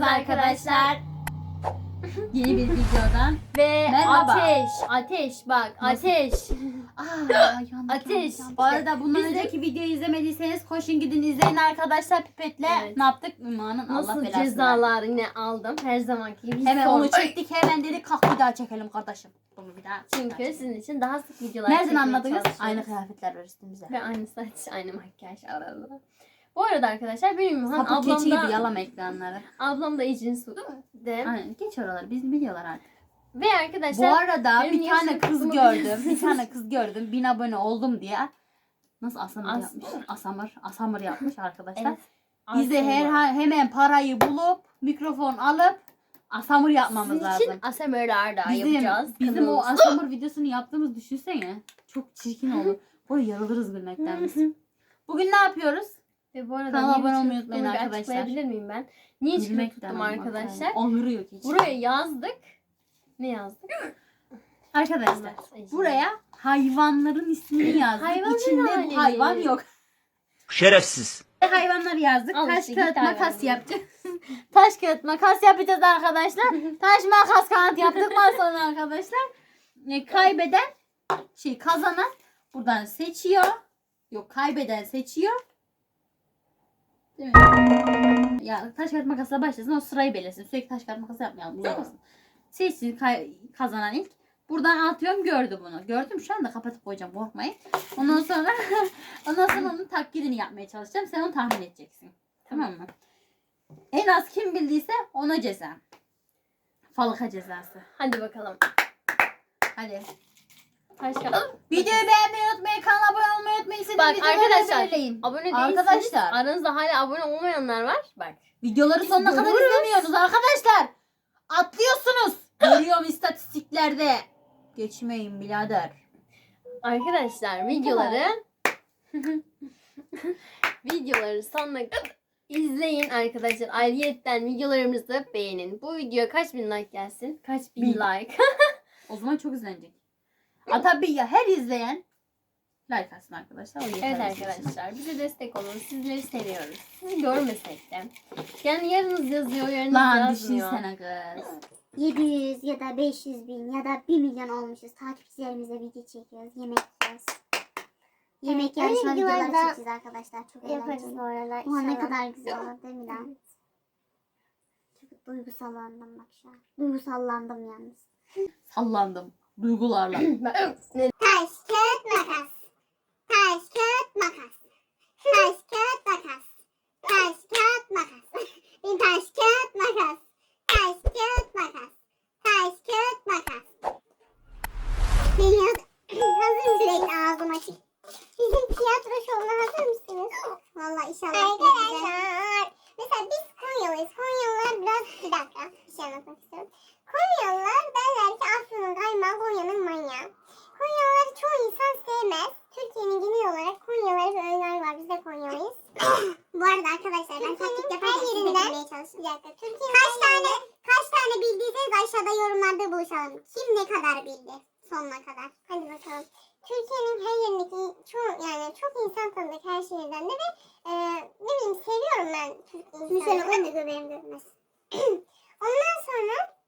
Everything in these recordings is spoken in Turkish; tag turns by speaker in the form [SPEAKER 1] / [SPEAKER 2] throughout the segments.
[SPEAKER 1] geldiniz arkadaşlar.
[SPEAKER 2] Yeni bir videodan.
[SPEAKER 1] Ve
[SPEAKER 2] Merhaba.
[SPEAKER 1] ateş, ateş bak,
[SPEAKER 2] Nasıl?
[SPEAKER 1] ateş.
[SPEAKER 2] Aa, yandık,
[SPEAKER 1] Ateş.
[SPEAKER 2] yandık. Bu arada bundan
[SPEAKER 1] Biz de-
[SPEAKER 2] önceki videoyu izlemediyseniz koşun gidin izleyin arkadaşlar pipetle.
[SPEAKER 1] Evet.
[SPEAKER 2] Ne yaptık? Allah
[SPEAKER 1] Nasıl
[SPEAKER 2] belasını.
[SPEAKER 1] cezalar yine aldım her zamanki gibi.
[SPEAKER 2] Hemen
[SPEAKER 1] Son-
[SPEAKER 2] onu çektik hemen dedik kalk bir daha çekelim kardeşim. Bunu bir daha.
[SPEAKER 1] Çünkü sizin için daha sık videolar
[SPEAKER 2] Nereden
[SPEAKER 1] çekmeye
[SPEAKER 2] anladınız?
[SPEAKER 1] çalışıyoruz.
[SPEAKER 2] Aynı kıyafetler var üstümüzde.
[SPEAKER 1] Ve aynı saç, aynı makyaj arada. Bu arada arkadaşlar benim Han
[SPEAKER 2] Sapık
[SPEAKER 1] ablam
[SPEAKER 2] keçi
[SPEAKER 1] da,
[SPEAKER 2] gibi yalama ekranları.
[SPEAKER 1] ablam da icin su. De.
[SPEAKER 2] Aynen geç oraları biz biliyorlar artık.
[SPEAKER 1] Ve arkadaşlar
[SPEAKER 2] Bu arada
[SPEAKER 1] benim
[SPEAKER 2] bir tane
[SPEAKER 1] yaşım
[SPEAKER 2] kız gördüm. Bir tane kız gördüm. Bin abone oldum diye. Nasıl asamır
[SPEAKER 1] As-
[SPEAKER 2] yapmış? Asamır. Asamır yapmış arkadaşlar.
[SPEAKER 1] Evet.
[SPEAKER 2] Biz de her hemen parayı bulup mikrofon alıp asamır yapmamız
[SPEAKER 1] Sizin
[SPEAKER 2] lazım.
[SPEAKER 1] için ASMR'lar da yapacağız.
[SPEAKER 2] bizim o
[SPEAKER 1] kanalımızda.
[SPEAKER 2] asamır videosunu yaptığımız düşünsene. Çok çirkin olur. Böyle yarılırız gülmekten biz. Bugün ne yapıyoruz?
[SPEAKER 1] Ve bu arada
[SPEAKER 2] Kanala
[SPEAKER 1] niye
[SPEAKER 2] abone olmayı unutmayın arkadaşlar.
[SPEAKER 1] Açıklayabilir miyim ben? Niye
[SPEAKER 2] Gülmekten
[SPEAKER 1] tuttum arkadaşlar?
[SPEAKER 2] yani. Onuru yok hiç.
[SPEAKER 1] Buraya yazdık. Ne yazdık?
[SPEAKER 2] Arkadaşlar buraya hayvanların ismini yazdık.
[SPEAKER 1] Hayvanlar
[SPEAKER 2] İçinde bu hayvan yok.
[SPEAKER 3] Şerefsiz.
[SPEAKER 2] Hayvanları yazdık.
[SPEAKER 1] Al
[SPEAKER 2] Taş
[SPEAKER 1] işte,
[SPEAKER 2] kağıt makas yapacağız. Taş kağıt makas yapacağız arkadaşlar. Taş makas kağıt yaptıktan sonra arkadaşlar e, kaybeden şey kazanan buradan seçiyor. Yok kaybeden seçiyor. Değil mi? Ya taş kağıt makasla başlasın o sırayı belirsin. Sürekli taş kağıt makas yapmayalım uzamasın. Seçsin kay- kazanan ilk. Buradan atıyorum gördü bunu. Gördüm şu anda kapatıp koyacağım korkmayın. Ondan sonra ondan sonra onun taklidini yapmaya çalışacağım. Sen onu tahmin edeceksin. Tamam mı? En az kim bildiyse ona ceza. Falaka cezası.
[SPEAKER 1] Hadi bakalım.
[SPEAKER 2] Hadi.
[SPEAKER 1] Kağıt.
[SPEAKER 2] Videoyu beğenmeyi unutmayın. Kanala abone olmayı unutmayın. İstediğiniz
[SPEAKER 1] Bak
[SPEAKER 2] videoları
[SPEAKER 1] arkadaşlar
[SPEAKER 2] belirleyin.
[SPEAKER 1] abone değilseniz
[SPEAKER 2] Arkadaşlar.
[SPEAKER 1] aranızda hala abone olmayanlar var. Bak.
[SPEAKER 2] Videoları
[SPEAKER 1] Biz
[SPEAKER 2] sonuna kadar izlemiyorsunuz arkadaşlar. Atlıyorsunuz. Görüyorum istatistiklerde. Geçmeyin birader.
[SPEAKER 1] Arkadaşlar videoları videoları sonuna kadar izleyin arkadaşlar. Ayrıyetten videolarımızı beğenin. Bu videoya kaç bin like gelsin? Kaç bin
[SPEAKER 2] Bin.
[SPEAKER 1] like?
[SPEAKER 2] O zaman çok izlenecek. A tabii ya her izleyen like atsın arkadaşlar. O yeter
[SPEAKER 1] evet
[SPEAKER 2] bizim için.
[SPEAKER 1] arkadaşlar bize destek olun. Sizleri seviyoruz. Sizi görmesek de. Yani yarınız yazıyor, yarınız
[SPEAKER 2] Lan
[SPEAKER 1] yazmıyor.
[SPEAKER 2] düşünsene kız.
[SPEAKER 4] 700 ya da 500 bin ya da 1 milyon olmuşuz. Takipçilerimize video çekiyoruz. Yemek yiyoruz. Yemek
[SPEAKER 5] Öyle
[SPEAKER 4] yarışma videoları
[SPEAKER 5] videolarda
[SPEAKER 4] çekeceğiz arkadaşlar. Çok
[SPEAKER 5] Yaparız
[SPEAKER 4] eğlenceli.
[SPEAKER 5] bu aralar.
[SPEAKER 4] Ulan ne
[SPEAKER 5] inşallah.
[SPEAKER 4] kadar güzel olur değil mi lan? Çok duygusallandım bak şu an. Duygusallandım yalnız.
[SPEAKER 2] Sallandım. Duygularla.
[SPEAKER 4] Taş, kağıt, makas. Taş, kağıt, makas. Taş, kağıt, makas. Taş, kağıt, makas. Bir taş, kağıt, makas. Taş, kağıt, makas. Taş, kağıt, makas. Geliyor. hazır mısın? Sürekli ağzım açık. Bizim tiyatro şovuna hazır mısınız? Valla inşallah. Arkadaşlar. Mesela biz Konyalıyız. Konyalılar biraz... Bir dakika. Bir şey anlatmak istiyorum. Konyalılar derler ki Aslı'nın kaymağı Konya'nın manyağı. Konyalıları çoğu insan sevmez. Türkiye'nin genel olarak Konyalıları bir önyar var. Biz de Konyalıyız. Bu arada arkadaşlar ben taktik yaparken size bilmeye çalıştım. Bir dakika. Kaç tane kaç tane bildiyseniz aşağıda yorumlarda buluşalım. Kim ne kadar bildi sonuna kadar. Hadi bakalım. Türkiye'nin her yerindeki çoğu yani çok insan tanıdık her şehirden de ve e, ne bileyim seviyorum ben Türk insanı. Mesela ben de göbeğim görmez. Ondan sonra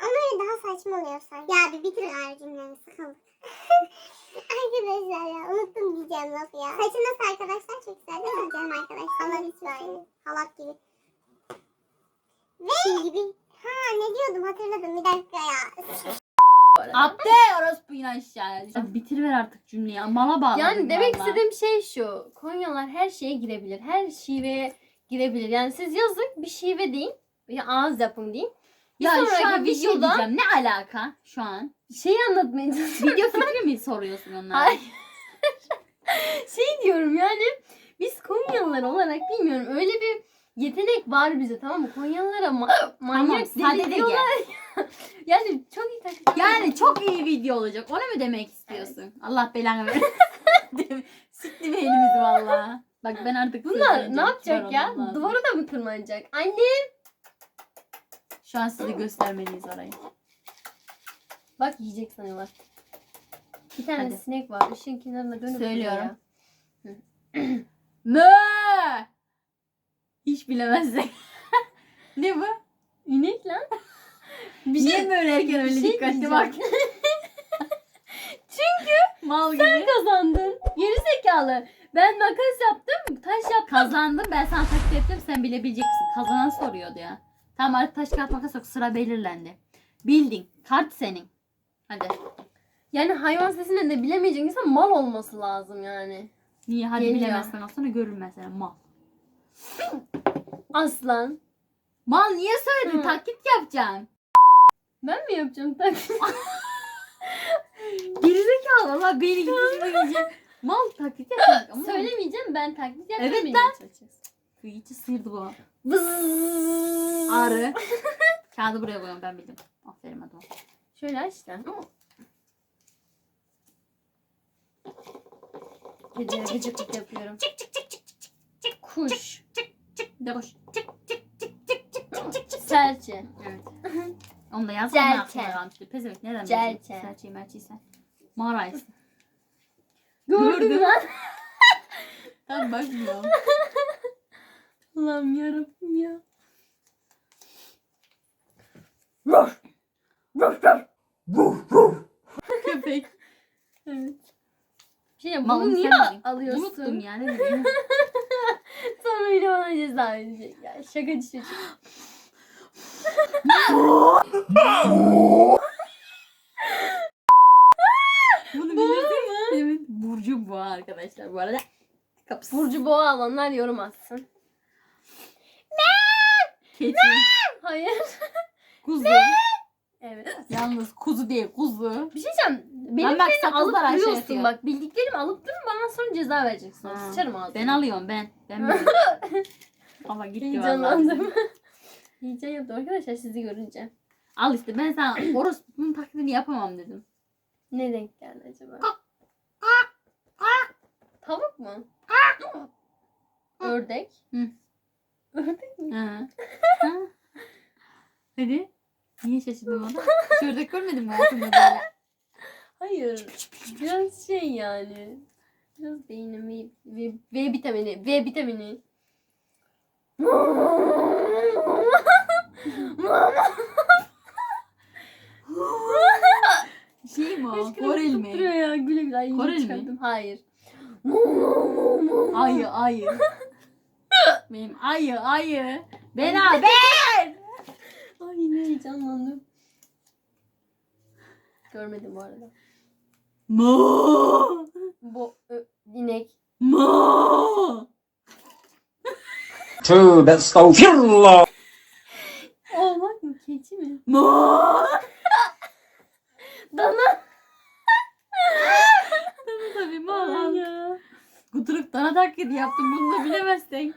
[SPEAKER 4] ama öyle daha saçma oluyor sanki. Ya bir bitir ağır cümleni sıkıldık. arkadaşlar ya unuttum diyeceğim lafı ya. Saçı nasıl arkadaşlar? Çok güzel değil mi canım arkadaşlar? Halat. Halat gibi. Ve şey gibi. Ha ne diyordum hatırladım bir dakika ya.
[SPEAKER 2] Attı orospu yine aşağıya. Ya Bitiriver artık cümleyi. Mala bağladın
[SPEAKER 1] Yani demek istediğim şey şu. Konyalar her şeye girebilir. Her şiveye girebilir. Yani siz yazın bir şive deyin. Bir ağız yapın deyin. Bir
[SPEAKER 2] Ya şu an bir şey
[SPEAKER 1] videoda-
[SPEAKER 2] diyeceğim. Ne alaka şu an?
[SPEAKER 1] Şeyi anlatmaya çalışıyorum.
[SPEAKER 2] Video fikri mi soruyorsun onlara?
[SPEAKER 1] Hayır. şey diyorum yani biz Konyalılar olarak bilmiyorum öyle bir yetenek var bize tamam mı? Konyalılara ma- manyak
[SPEAKER 2] Tamam,
[SPEAKER 1] deli
[SPEAKER 2] sade de
[SPEAKER 1] diyorlar.
[SPEAKER 2] gel.
[SPEAKER 1] Yani çok iyi taklit.
[SPEAKER 2] Yani çok iyi video olacak. Onu mu demek istiyorsun? Allah belanı ver. Sikti mi elimizi valla. Bak ben artık
[SPEAKER 1] Bunlar ne yapacak
[SPEAKER 2] kibar
[SPEAKER 1] ya?
[SPEAKER 2] olmam lazım.
[SPEAKER 1] Duvara da mı tırmanacak? Anne
[SPEAKER 2] Şu an size göstermeliyiz orayı.
[SPEAKER 1] bak yiyecek sanıyorlar. Bir tane
[SPEAKER 2] Hadi.
[SPEAKER 1] sinek var. Işığın kenarına dönüp
[SPEAKER 2] Söylüyorum.
[SPEAKER 1] duruyor.
[SPEAKER 2] Mö! Hiç bilemezsek. Ne bu?
[SPEAKER 1] İnek lan. Bir
[SPEAKER 2] Niye
[SPEAKER 1] şey
[SPEAKER 2] böyle erken öyle
[SPEAKER 1] şey
[SPEAKER 2] dikkatli bak. Çünkü mal gibi.
[SPEAKER 1] sen kazandın. Geri zekalı. Ben makas yaptım. Taş yaptım.
[SPEAKER 2] Kazandım ben sana taklit ettim sen bilebileceksin. Kazanan soruyordu ya. Tamam artık taş kağıt makas yok sıra belirlendi. Bildin. Kart senin. Hadi.
[SPEAKER 1] Yani hayvan sesini de bilemeyecek insan mal olması lazım yani.
[SPEAKER 2] Niye? Hadi
[SPEAKER 1] Geliyor.
[SPEAKER 2] bilemezsen sonra görür mesela mal.
[SPEAKER 1] Aslan.
[SPEAKER 2] Mal niye söyledin?
[SPEAKER 1] Hı.
[SPEAKER 2] Taklit yapacaksın.
[SPEAKER 1] Ben mi yapacağım taklit?
[SPEAKER 2] Gerizekalı Allah beni gidince. Mal taklit yapacak ama.
[SPEAKER 1] Söylemeyeceğim ben taklit yapacağım.
[SPEAKER 2] Evet
[SPEAKER 1] çalışacağız.
[SPEAKER 2] İyice sıyırdı bu.
[SPEAKER 1] Vızz.
[SPEAKER 2] Arı. Kağıdı buraya koyuyorum ben bildim. Aferin hadi.
[SPEAKER 1] Şöyle aç lan. Gece gıcıklık yapıyorum. Kuş.
[SPEAKER 2] De boş.
[SPEAKER 1] Serçe.
[SPEAKER 2] Evet. Onu da yaz.
[SPEAKER 1] Celçe.
[SPEAKER 2] Onun aklına kalmıştı. Pezevenk neden bilecek? Serçeyi merçeyi sen. Mağarayız.
[SPEAKER 1] Gördün
[SPEAKER 2] Gördüm.
[SPEAKER 1] lan.
[SPEAKER 2] Ben bakmıyorum.
[SPEAKER 1] Allah'ım yarabbim ya.
[SPEAKER 2] Köpek.
[SPEAKER 1] Evet. Şey
[SPEAKER 2] Malım
[SPEAKER 1] bunu niye
[SPEAKER 2] sen
[SPEAKER 1] alıyorsun?
[SPEAKER 2] Unuttum ya ne bileyim.
[SPEAKER 1] Sonra yine bana ceza verecek ya. Şakacı çocuk.
[SPEAKER 2] Bunu bilirsin Evet. Burcu bu arkadaşlar bu arada. Kapısı.
[SPEAKER 1] Burcu boğa alanlar yorum atsın.
[SPEAKER 2] Keçi.
[SPEAKER 1] Hayır.
[SPEAKER 2] Kuzu.
[SPEAKER 1] Evet.
[SPEAKER 2] Yalnız kuzu değil kuzu.
[SPEAKER 1] Bir şey diyeceğim.
[SPEAKER 2] Ben bak
[SPEAKER 1] alıp
[SPEAKER 2] sakızlar aşağı
[SPEAKER 1] duruyorsun bak. Bildiklerimi alıp durun bana sonra ceza vereceksin.
[SPEAKER 2] Ha,
[SPEAKER 1] Sıçarım ağzına.
[SPEAKER 2] Ben alıyorum ben. Ben. Ama gitti vallahi.
[SPEAKER 1] Heyecanlandım. Heyecan yaptım arkadaşlar sizi görünce.
[SPEAKER 2] Al işte ben sana orospunun taklidini yapamam dedim.
[SPEAKER 1] Ne denk geldi acaba? Tavuk mu? Ördek.
[SPEAKER 2] Hı.
[SPEAKER 1] Ördek mi?
[SPEAKER 2] Ha. Ha. Hadi. Niye şaşırdın bana? Ördek görmedin mi hayatında böyle?
[SPEAKER 1] Hayır. Biraz şey yani. Biraz beynim V, V, V vitamini. V vitamini.
[SPEAKER 2] Şey mi o?
[SPEAKER 1] Hıçkırık
[SPEAKER 2] Goril mi?
[SPEAKER 1] tutturuyor ya. Güle güle. Ay,
[SPEAKER 2] Goril mi?
[SPEAKER 1] Hayır.
[SPEAKER 2] Ayı ayı. Benim ayı ayı. Beraber.
[SPEAKER 1] Heyecanlandım. Görmedim bu arada.
[SPEAKER 2] Mo.
[SPEAKER 1] Bu ö, inek.
[SPEAKER 2] Mo.
[SPEAKER 3] Tövbe estağfirullah.
[SPEAKER 1] Oğlak mı? Keçi mi?
[SPEAKER 2] Mo.
[SPEAKER 1] Dana.
[SPEAKER 2] Tabii tabii mo.
[SPEAKER 1] ya.
[SPEAKER 2] Kuturup dana taklidi yaptım bunu da bilemezsin.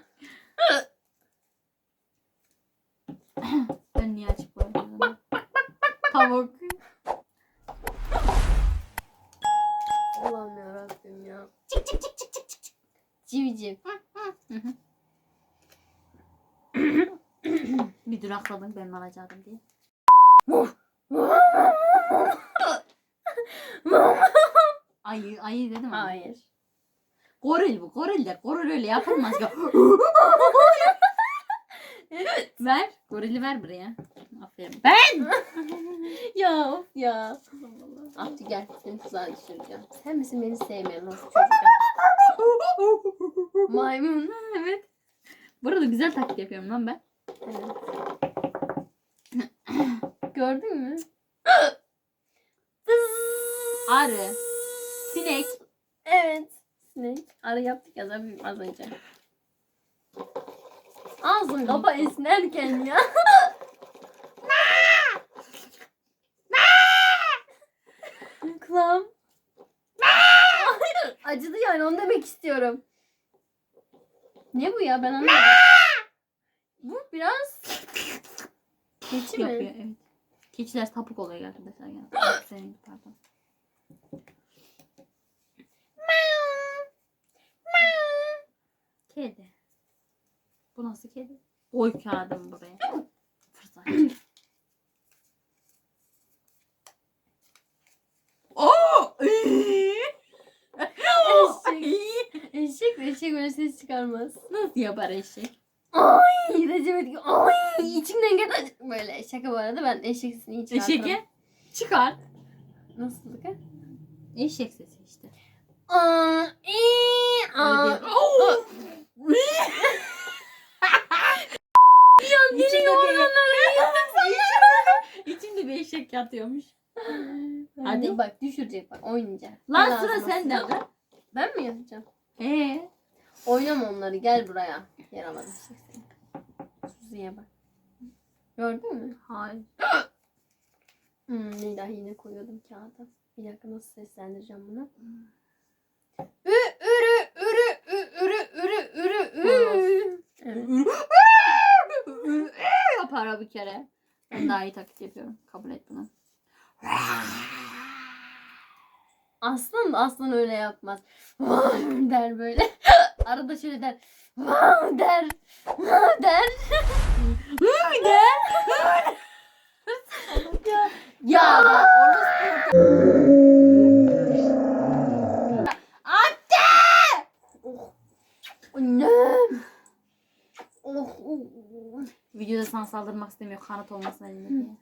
[SPEAKER 1] Yarabbim ya. Civciv.
[SPEAKER 2] Bir durakladım ben alacaktım diye. Ayı, ayı dedim ama.
[SPEAKER 1] Hayır.
[SPEAKER 2] Goril bu, goril de. Goril öyle yapılmaz. evet. Ver. Gorili ver buraya. Aferin. Ben.
[SPEAKER 1] Ya of ya. Abdü gel seni tuzağa düşüreceğim. Sen misin beni sevmeyen nasıl çocuk? Maymun.
[SPEAKER 2] evet. Burada güzel taklit yapıyorum lan ben.
[SPEAKER 1] Evet. Gördün mü?
[SPEAKER 2] Arı. Sinek.
[SPEAKER 1] Evet. Sinek. Arı yaptık ya az, az önce. Ağzın kapa esnerken ya. Yani onu demek istiyorum. Ne bu ya ben anlamadım. Bu biraz keçi mi?
[SPEAKER 2] Yapıyor evet. Keçiler tapuk oluyor arkadaşlar. Yani. Senin pardon. Kedi. Bu nasıl kedi? Koy kağıdımı buraya. Fırsat. Oo!
[SPEAKER 1] Eşek. Eşek de eşek öyle ses çıkarmaz.
[SPEAKER 2] Nasıl yapar eşek?
[SPEAKER 1] Ay Recep evet. Ay içimden geldi. Böyle şaka bu arada ben eşek sesini hiç.
[SPEAKER 2] Eşeki çıkar.
[SPEAKER 1] Nasıl ki?
[SPEAKER 2] Eşek sesi işte.
[SPEAKER 1] Aa, ee, aa.
[SPEAKER 2] Diyor. İçinde bir, içinde bir eşek yatıyormuş.
[SPEAKER 1] Hadi
[SPEAKER 2] Hadi.
[SPEAKER 1] bak düşürecek bak oynayacak.
[SPEAKER 2] Lan
[SPEAKER 1] Gel
[SPEAKER 2] sıra sende.
[SPEAKER 1] Yapacağım?
[SPEAKER 2] Ee,
[SPEAKER 1] Oynama onları gel buraya. Yaramadım. Suzi'ye bak. Gördün mü?
[SPEAKER 2] hayır.
[SPEAKER 1] Hmm, Nida yine koyuyordum kağıda. Bir dakika nasıl seslendireceğim bunu? Ü ürü ürü ü ürü ürü ürü ü. Evet.
[SPEAKER 2] Yapar bir kere. Ben daha iyi taklit yapıyorum. Kabul et bunu.
[SPEAKER 1] Aslan da aslan öyle yapmaz. der böyle. Arada şöyle der. der. der. ya. Oh. Annem. Oh, oh, oh.
[SPEAKER 2] Videoda sana saldırmak istemiyor. Kanat olmasın elinde diye.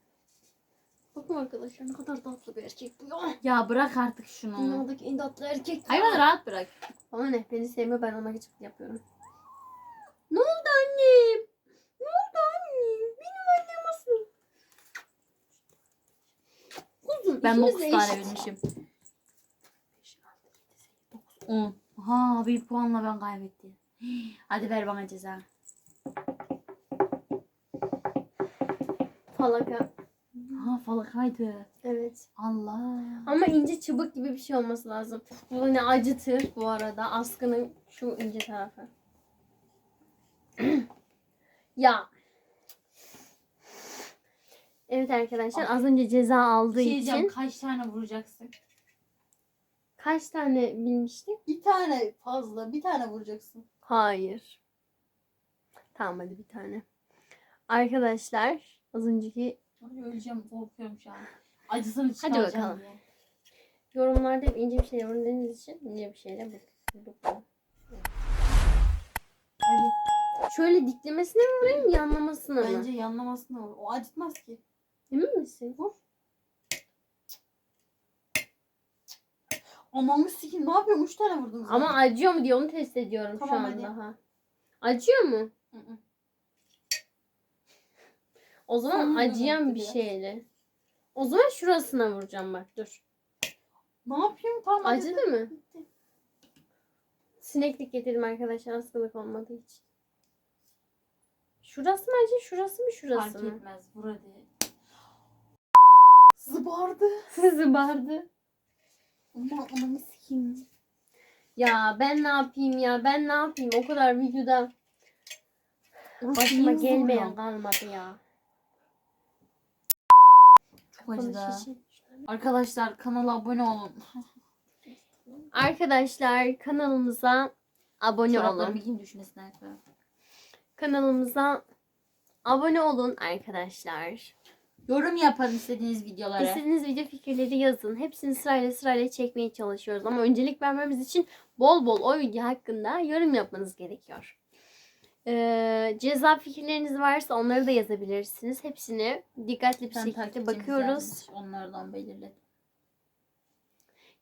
[SPEAKER 1] Bakın arkadaşlar ne kadar tatlı bir erkek bu ya.
[SPEAKER 2] Ya bırak artık şunu.
[SPEAKER 1] Dünyadaki en tatlı erkek.
[SPEAKER 2] Hayvanı rahat bırak.
[SPEAKER 1] Ama ne beni sevmiyor ben ona gıcık yapıyorum. Ne oldu annem? Ne oldu annem? Benim annem nasıl? Kuzum
[SPEAKER 2] Ben
[SPEAKER 1] ikimiz
[SPEAKER 2] 9
[SPEAKER 1] de
[SPEAKER 2] tane bilmişim. 10. Aha bir puanla ben kaybettim. Hadi ver bana ceza.
[SPEAKER 1] Falaka.
[SPEAKER 2] Ha falakaydı.
[SPEAKER 1] Evet.
[SPEAKER 2] Allah.
[SPEAKER 1] Ama ince çubuk gibi bir şey olması lazım. Bu hani acıtır bu arada. Askının şu ince tarafı. ya. Evet arkadaşlar az önce ceza aldığı
[SPEAKER 2] şey
[SPEAKER 1] için
[SPEAKER 2] kaç tane vuracaksın?
[SPEAKER 1] kaç tane bilmiştik?
[SPEAKER 2] Bir tane fazla. Bir tane vuracaksın.
[SPEAKER 1] Hayır. Tamam hadi bir tane. Arkadaşlar az önceki
[SPEAKER 2] Ay, öleceğim korkuyorum şu an. Acısını
[SPEAKER 1] Hadi
[SPEAKER 2] çıkaracağım
[SPEAKER 1] bakalım.
[SPEAKER 2] diye.
[SPEAKER 1] yorumlarda hep ince bir şeyler öğrendiğiniz için ince bir şeyle bakalım.
[SPEAKER 2] Hadi.
[SPEAKER 1] Şöyle diklemesine mi vurayım yanlamasına mı?
[SPEAKER 2] Bence yanlamasına vur. O acıtmaz ki.
[SPEAKER 1] Emin misin?
[SPEAKER 2] Vur. Ananı sikin ne yapıyorsun? Üç tane vurdun zaten.
[SPEAKER 1] Ama acıyor mu diye onu test ediyorum şu
[SPEAKER 2] Tamam,
[SPEAKER 1] an
[SPEAKER 2] hadi.
[SPEAKER 1] daha. Acıyor mu?
[SPEAKER 2] Hı hı.
[SPEAKER 1] O zaman
[SPEAKER 2] Sonunda
[SPEAKER 1] acıyan bir
[SPEAKER 2] biraz.
[SPEAKER 1] şeyle. O zaman şurasına vuracağım bak dur.
[SPEAKER 2] Ne yapayım? Tamam acıdı.
[SPEAKER 1] Acıdı mı? Sineklik getirdim arkadaşlar hastalık olmadığı için. Şurası mı acı? Şurası mı şurası
[SPEAKER 2] Fark
[SPEAKER 1] mı?
[SPEAKER 2] etmez. Vur hadi. Zıbardı.
[SPEAKER 1] Zıbardı.
[SPEAKER 2] Aman ananı sikeyim.
[SPEAKER 1] Ya ben ne yapayım ya? Ben ne yapayım? O kadar videoda
[SPEAKER 2] Orası
[SPEAKER 1] başıma gelmeyen kalmadı ya.
[SPEAKER 2] Acıdı. Arkadaşlar kanala abone olun.
[SPEAKER 1] Arkadaşlar kanalımıza abone olun.
[SPEAKER 2] giyin düşmesin ayaklarım.
[SPEAKER 1] Kanalımıza abone olun arkadaşlar.
[SPEAKER 2] Yorum yapın istediğiniz videolara.
[SPEAKER 1] İstediğiniz video fikirleri yazın. Hepsini sırayla sırayla çekmeye çalışıyoruz. Ama öncelik vermemiz için bol bol o video hakkında yorum yapmanız gerekiyor. Ee, ceza fikirleriniz varsa onları da yazabilirsiniz. Hepsini dikkatli bir şekilde bakıyoruz.
[SPEAKER 2] Onlardan belirledim.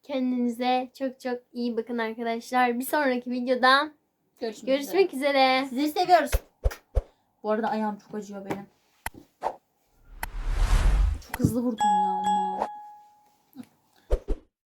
[SPEAKER 1] Kendinize çok çok iyi bakın arkadaşlar. Bir sonraki videoda
[SPEAKER 2] Görüşmek,
[SPEAKER 1] görüşmek üzere.
[SPEAKER 2] Sizi seviyoruz. Bu arada ayağım çok acıyor benim. Çok hızlı vurdum ya.